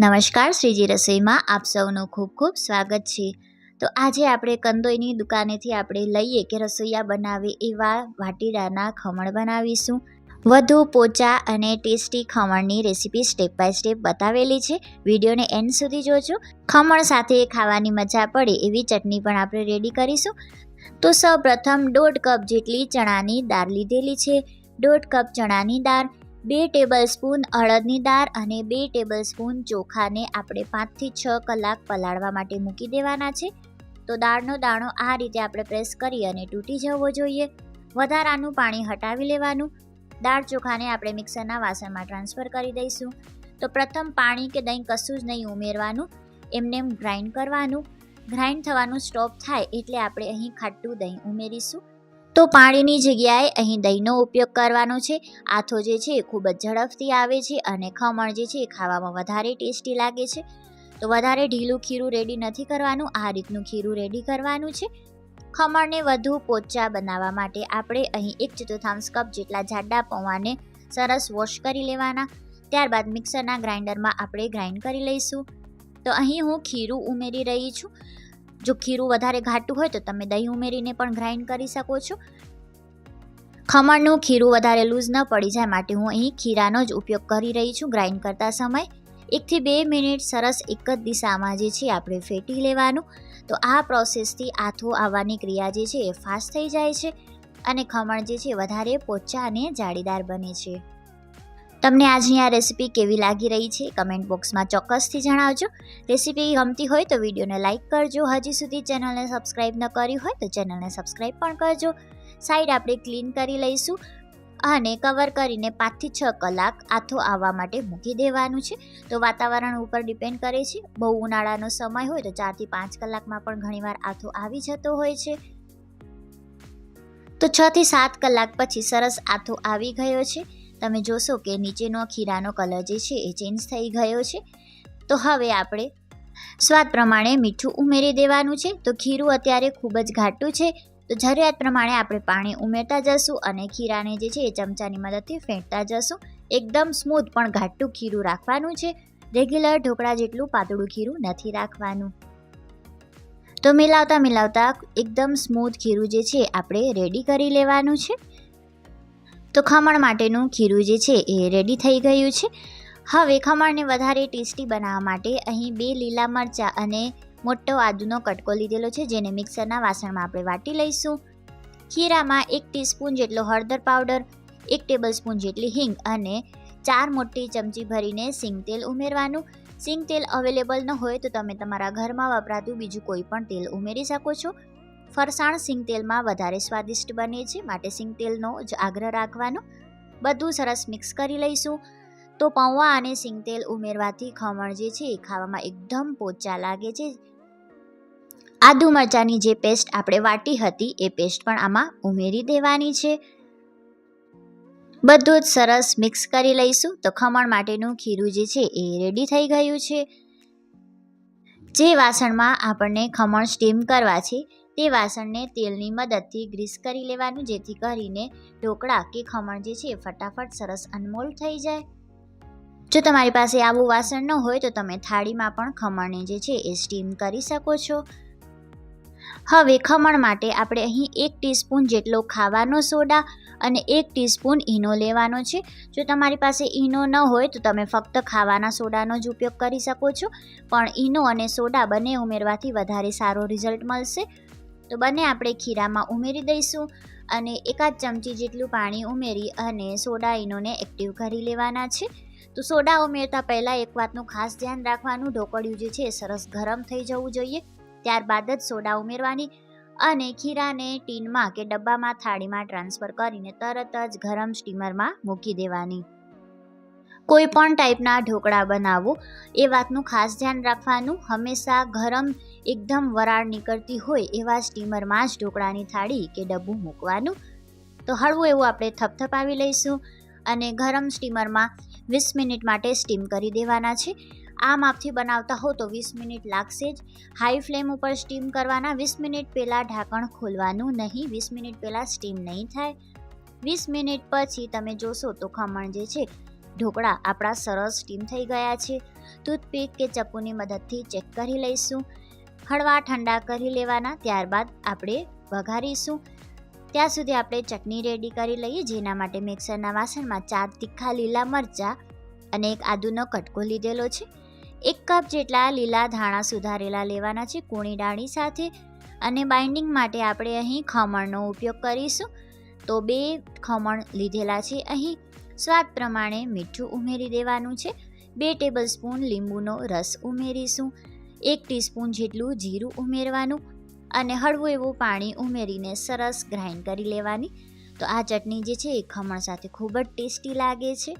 નમસ્કાર, શ્રીજી રસોઈમાં આપ સૌનું ખૂબ ખૂબ સ્વાગત છે. તો આજે આપણે કંદોઈની દુકાનેથી આપણે લઈએ કે રસોઈયા બનાવે એવા વાટીડાના ખમણ બનાવીશું. વધુ પોચા અને ટેસ્ટી ખમણની રેસીપી સ્ટેપ બાય સ્ટેપ બતાવેલી છે. વિડીયોને એન્ડ સુધી જોજો. ખમણ સાથે ખાવાની મજા પડે એવી ચટણી પણ આપણે રેડી કરીશું. તો સૌ પ્રથમ દોઢ કપ જેટલી ચણાની દાળ લીધેલી છે. દોઢ કપ ચણાની દાળ બે ટેબલ સ્પૂન અડદની દાળ અને બે ટેબલ સ્પૂન ચોખાને આપણે પાંચથી છ કલાક પલાળવા માટે મૂકી દેવાના છે. તો દાળનો દાણો આ રીતે આપણે પ્રેસ કરી અને તૂટી જવો જોઈએ. વધારાનું પાણી હટાવી લેવાનું. દાળ ચોખાને આપણે મિક્સરના વાસણમાં ટ્રાન્સફર કરી દઈશું. તો પ્રથમ પાણી કે દહીં કશું જ નહીં ઉમેરવાનું, એમને એમ ગ્રાઇન્ડ કરવાનું. ગ્રાઇન્ડ થવાનું સ્ટોપ થાય એટલે આપણે અહીં ખાટું દહીં ઉમેરીશું. તો પાણીની જગ્યાએ અહીં દહીંનો ઉપયોગ કરવાનો છે. આથો જે છે એ ખૂબ જ ઝડપથી આવે છે અને ખમણ જે છે એ ખાવામાં વધારે ટેસ્ટી લાગે છે. તો વધારે ઢીલું ખીરું રેડી નથી કરવાનું, આ રીતનું ખીરું રેડી કરવાનું છે. ખમણને વધુ પોચા બનાવવા માટે આપણે અહીં એક ચતુર્થાંશ કપ જેટલા જાડા પૌવાને સરસ વોશ કરી લેવાના. ત્યારબાદ મિક્સરના ગ્રાઇન્ડરમાં આપણે ગ્રાઇન્ડ કરી લઈશું. તો અહીં હું ખીરું ઉમેરી રહી છું. જો ખીરું વધારે ઘાટું હોય તો તમે દહીં ઉમેરીને પણ ગ્રાઇન્ડ કરી શકો છો. ખમણનું ખીરું વધારે લૂઝ ન પડી જાય માટે હું અહીં ખીરાનો જ ઉપયોગ કરી રહી છું ગ્રાઇન્ડ કરતા સમય. એકથી બે મિનિટ સરસ એક જ દિશામાં જે છે આપણે ફેટી લેવાનું. તો આ પ્રોસેસથી આથો આવવાની ક્રિયા જે છે એ ફાસ્ટ થઈ જાય છે અને ખમણ જે છે વધારે પોચા અને જાળીદાર બને છે. તમને આજની આ રેસીપી કેવી લાગી રહી છે કમેન્ટ બોક્સમાં ચોક્કસથી જણાવજો. રેસીપી ગમતી હોય તો વિડીયોને લાઇક કરજો. હજી સુધી ચેનલને સબસ્ક્રાઈબ ન કરી હોય તો ચેનલને સબસ્ક્રાઈબ પણ કરજો. સાઈડ આપણે ક્લીન કરી લઈશું અને કવર કરીને પાંચથી છ કલાક આથો આવવા માટે મૂકી દેવાનું છે. તો વાતાવરણ ઉપર ડિપેન્ડ કરે છે. બહુ ઉનાળાનો સમય હોય તો ચારથી પાંચ કલાકમાં પણ ઘણીવાર આથો આવી જતો હોય છે. તો છથી સાત કલાક પછી સરસ આથો આવી ગયો છે. તમે જોશો કે નીચેનો ખીરાનો કલર જે છે એ ચેન્જ થઈ ગયો છે. તો હવે આપણે સ્વાદ પ્રમાણે મીઠું ઉમેરી દેવાનું છે. તો ખીરું અત્યારે ખૂબ જ ઘાટું છે. તો જરૂરિયાત પ્રમાણે આપણે પાણી ઉમેરતા જશું અને ખીરાને જે છે એ ચમચાની મદદથી ફેંટતા જશું. એકદમ સ્મૂથ પણ ઘાટું ખીરું રાખવાનું છે. રેગ્યુલર ઢોકળા જેટલું પાતળું ખીરું નથી રાખવાનું. તો મિલાવતા મિલાવતા એકદમ સ્મૂથ ખીરું જે છે આપણે રેડી કરી લેવાનું છે. તો ખમણ માટેનું ખીરું જે છે એ રેડી થઈ ગયું છે. હવે ખમણને વધારે ટેસ્ટી બનાવવા માટે અહીં બે લીલા મરચાં અને મોટો આદુનો કટકો લીધેલો છે, જેને મિક્સરના વાસણમાં આપણે વાટી લઈશું. ખીરામાં એક ટીસ્પૂન જેટલો હળદર પાવડર એક ટેબલ સ્પૂન જેટલી હિંગ અને ચાર મોટી ચમચી ભરીને સિંગ તેલ ઉમેરવાનું. સિંગ તેલ અવેલેબલ ન હોય તો તમે તમારા ઘરમાં વપરાતું બીજું કોઈ પણ તેલ ઉમેરી શકો છો. ફરસાણ સિંગ તેલમાં વધારે સ્વાદિષ્ટ બને છે, માટે સિંગ તેલનો જ આગ્રહ રાખવાનો. બધું સરસ મિક્સ કરી લઈશું. તો પૌવા અને સિંગ તેલ ઉમેરવાથી ખમણ જે છે એ ખાવામાં એકદમ પોચા લાગે છે. આદુ મરચાંની જે પેસ્ટ આપણે વાટી હતી, એ પેસ્ટ પણ આમાં ઉમેરી દેવાની છે. બધું જ સરસ મિક્સ કરી લઈશું. તો ખમણ માટેનું ખીરું જે છે એ રેડી થઈ ગયું છે. જે વાસણમાં આપણને ખમણ સ્ટીમ કરવા છે તે વાસણને તેલની મદદથી ગ્રીસ કરી લેવાનું, જેથી કરીને ઢોકળા કે ખમણ જે છે ફટાફટ સરસ અનમોલ થઈ જાય. જો તમારી પાસે આવું વાસણ ન હોય, તો તમે થાળીમાં પણ ખમણને જે છે એ સ્ટીમ કરી શકો છો. હવે ખમણ માટે આપણે અહીં એક ટીસ્પૂન જેટલો ખાવાનો સોડા અને એક ટીસ્પૂન ઈનો લેવાનો છે. જો તમારી પાસે ઈનો ન હોય, તો તમે ફક્ત ખાવાના સોડાનો જ ઉપયોગ કરી શકો છો. પણ ઈનો અને સોડા બંને ઉમેરવાથી વધારે સારો રિઝલ્ટ મળશે. તો બંને આપણે ખીરામાં ઉમેરી દઈશું અને એકાદ ચમચી જેટલું પાણી ઉમેરી અને સોડા ઇનોને એક્ટિવ કરી લેવાના છે. તો સોડા ઉમેરતા પહેલાં એક વાતનું ખાસ ધ્યાન રાખવાનું, ઢોકળિયું જે છે સરસ ગરમ થઈ જવું જોઈએ. ત્યારબાદ જ સોડા ઉમેરવાની અને ખીરાને ટીનમાં કે ડબ્બામાં થાળીમાં ટ્રાન્સફર કરીને તરત જ ગરમ સ્ટીમરમાં મૂકી દેવાની. કોઈ પણ ટાઈપના ઢોકળા બનાવો. એ વાતનું ખાસ ધ્યાન રાખવાનું. હંમેશા ગરમ એકદમ વરાળ નીકળતી હોય એવા સ્ટીમરમાં જ ઢોકળાની થાળી કે ડબ્બું મૂકવાનું. તો હળવું એવું આપણે થપથપાવી લઈશું અને ગરમ સ્ટીમરમાં વીસ મિનિટ માટે સ્ટીમ કરી દેવાના છે. આ માપથી બનાવતા હો તો વીસ મિનિટ લાગશે જ. હાઈ ફ્લેમ ઉપર સ્ટીમ કરવાના. વીસ મિનિટ પહેલાં ઢાંકણ ખોલવાનું નહીં. વીસ મિનિટ પહેલાં સ્ટીમ નહીં થાય. વીસ મિનિટ પછી તમે જોશો તો ખમણ જે છે ઢોકળા આપણા સરસ સ્ટીમ થઈ ગયા છે. ટૂથપીક કે ચપ્પુની મદદથી ચેક કરી લઈશું. હળવા ઠંડા કરી લેવાના ત્યારબાદ આપણે વઘારીશું. ત્યાં સુધી આપણે ચટણી રેડી કરી લઈએ, જેના માટે મિક્સરના વાસણમાં ચાર તીખા લીલા મરચાં અને એક આદુનો કટકો લીધેલો છે. એક કપ જેટલા લીલા ધાણા સુધારેલા લેવાના છે કૂણી ડાણી સાથે અને બાઇન્ડિંગ માટે આપણે અહીં ખમણનો ઉપયોગ કરીશું. તો બે ખમણ લીધેલા છે અહીં. સ્વાદ પ્રમાણે મીઠું ઉમેરી દેવાનું છે. બે ટેબલ સ્પૂન લીંબુનો રસ ઉમેરીશું. એક ટીસ્પૂન જેટલું જીરું ઉમેરવાનું અને હળવું એવું પાણી ઉમેરીને સરસ ગ્રાઇન્ડ કરી લેવાની. તો આ ચટણી જે છે એ ખમણ સાથે ખૂબ જ ટેસ્ટી લાગે છે.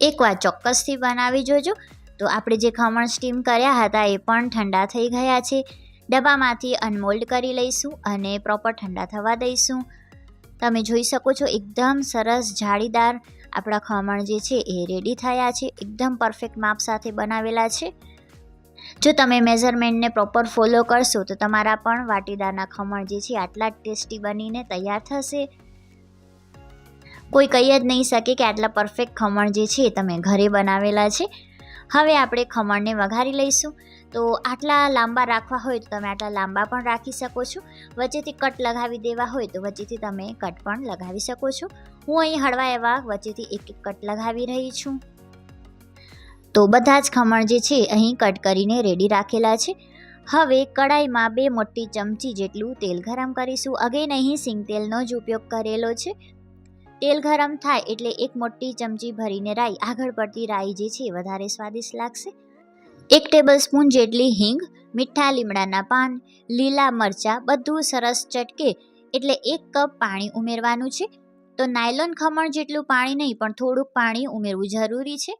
એકવાર ચોક્કસથી બનાવી જોજો. તો આપણે જે ખમણ સ્ટીમ કર્યા હતા એ પણ ઠંડા થઈ ગયા છે. ડબ્બામાંથી અનમોલ્ડ કરી લઈશું અને પ્રોપર ઠંડા થવા દઈશું. તમે જોઈ શકો છો એકદમ સરસ જાળીદાર આપણા ખમણ જે છે એ રેડી થયા છે. એકદમ પરફેક્ટ માપ સાથે બનાવેલા છે. જો તમે મેઝરમેન્ટને પ્રોપર ફોલો કરશો તો તમારા પણ વાટીદારના ખમણ જે છે આટલા ટેસ્ટી બનીને તૈયાર થશે. કોઈ કહી જ નહીં શકે કે આટલા પરફેક્ટ ખમણ જે છે તમે ઘરે બનાવેલા છે. હવે આપણે ખમણને વઘારી લઈશું. તો આટલા લાંબા રાખવા હોય તો તમે આટલા લાંબા પણ રાખી શકો છો. વચ્ચેથી કટ લગાવી દેવા હોય તો વચ્ચેથી તમે કટ પણ લગાવી શકો છો. હું અહીં હળવા એવા વચ્ચેથી એક એક કટ લગાવી રહી છું. તો બધા જ ખમણ જે છે અહીં કટ કરીને રેડી રાખેલા છે. હવે કડાઈમાં બે મોટી ચમચી જેટલું તેલ ગરમ કરીશું. અગેન અહીં સિંગ તેલનો જ ઉપયોગ કરેલો છે. તેલ ગરમ થાય એટલે એક મોટી ચમચી ભરીને રાઈ આગળ પડતી રાઈ જે છે વધારે સ્વાદિષ્ટ લાગશે. એક ટેબલ સ્પૂન જેટલી હિંગ, મીઠા લીમડાના પાન, લીલા મરચાં, બધું સરસ ચટકે એટલે એક કપ પાણી ઉમેરવાનું છે. તો નાયલોન ખમણ જેટલું પાણી નહીં, પણ થોડુંક પાણી ઉમેરવું જરૂરી છે.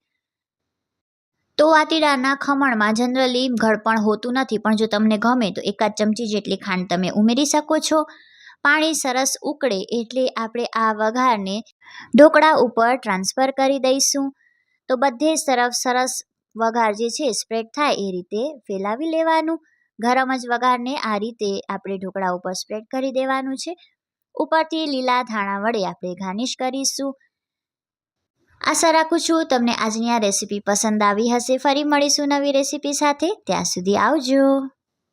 તો આતીડાના ખમણમાં જનરલી ઘડપણ હોતું નથી, પણ જો તમને ગમે તો એકાદ ચમચી જેટલી ખાંડ તમે ઉમેરી શકો છો. પાણી સરસ ઉકળે એટલે આપણે આ વઘારને ઢોકળા ઉપર ટ્રાન્સફર કરી દઈશું. તો બધે તરફ સરસ વઘાર જે છે સ્પ્રેડ થાય એ રીતે ફેલાવી લેવાનું. ગરમ જ વઘારને આ રીતે આપણે ઢોકળા ઉપર સ્પ્રેડ કરી દેવાનું છે. ઉપરથી લીલા ધાણા વડે આપણે ગાર્નિશ કરીશું. આશા રાખું છું તમને આજની આ રેસીપી પસંદ આવી હશે. ફરી મળીશું નવી રેસીપી સાથે. ત્યાં સુધી આવજો.